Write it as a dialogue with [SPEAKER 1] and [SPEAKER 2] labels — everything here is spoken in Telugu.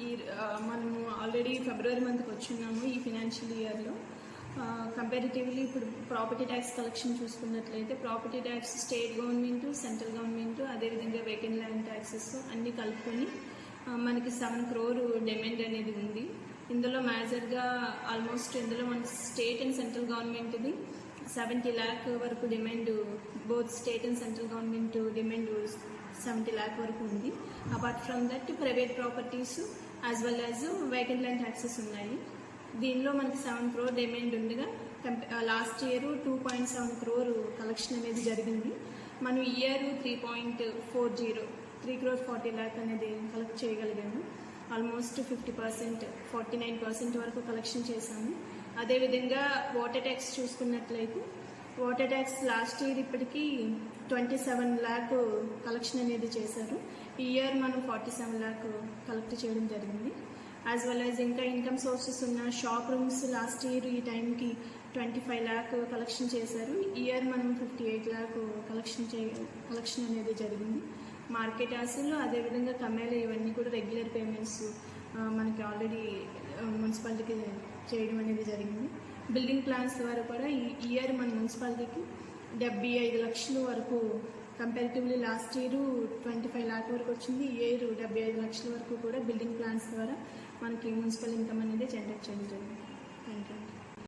[SPEAKER 1] ఈ మనము ఆల్రెడీ ఫిబ్రవరి మంత్కి వచ్చిన్నాము ఈ ఫినాన్షియల్ ఇయర్లో కంపారిటివ్లీ ఇప్పుడు ప్రాపర్టీ ట్యాక్స్ కలెక్షన్ చూసుకున్నట్లయితే property tax state government central government అదేవిధంగా వేకెంట్ ల్యాండ్ ట్యాక్సెస్ అన్నీ కలుపుకొని మనకి సెవెన్ క్రోర్ డిమాండ్ అనేది ఉంది. ఇందులో మేజర్గా ఆల్మోస్ట్ ఇందులో మన స్టేట్ అండ్ సెంట్రల్ గవర్నమెంట్ది సెవెంటీ ల్యాక్ వరకు demand both state and central government demand seventy lakh వరకు ఉంది. Apart from that private properties as well as vacant land taxes ఉన్నాయి. దీనిలో మనకి సెవెన్ క్రోర్ డిమాండ్ ఉండగా last year two point seven crore collection అనేది జరిగింది. మనం year three point four zero three crore forty lakh అనేది collect చేయగలిగాము. Almost fifty percent forty nine percent వరకు కలెక్షన్ చేశాము. అదేవిధంగా వాటర్ ట్యాక్స్ చూసుకున్నట్లయితే వాటర్ ట్యాక్స్ లాస్ట్ ఇయర్ ఇప్పటికి ట్వంటీ సెవెన్ ల్యాక్ కలెక్షన్ అనేది చేశారు. ఈ ఇయర్ మనం ఫార్టీ సెవెన్ ల్యాక్ కలెక్ట్ చేయడం జరిగింది. యాజ్ వెల్ యాజ్ ఇంకా ఇన్కమ్ సోర్సెస్ ఉన్న షాప్ రూమ్స్ లాస్ట్ ఇయర్ ఈ టైంకి ట్వంటీ ఫైవ్ ల్యాక్ కలెక్షన్ చేశారు. ఈ ఇయర్ మనం ఫిఫ్టీ ఎయిట్ ల్యాక్ కలెక్షన్ చే కలెక్షన్ అనేది జరిగింది. మార్కెట్ యాసిల్లో అదేవిధంగా కమ్మేలు ఇవన్నీ కూడా రెగ్యులర్ పేమెంట్స్ మనకి ఆల్రెడీ మున్సిపాలిటీకి చేయడం అనేది జరిగింది. బిల్డింగ్ ప్లాన్స్ ద్వారా కూడా ఈ ఇయర్ మన మున్సిపాలిటీకి డెబ్బై ఐదు లక్షల వరకు comparatively last year twenty five lakh వరకు వచ్చింది. ఈ ఇయర్ డెబ్బై ఐదు లక్షల వరకు కూడా బిల్డింగ్ ప్లాన్స్ ద్వారా మనకి మున్సిపల్ ఇన్కమ్ అనేది జనరేట్ చేయడం జరిగింది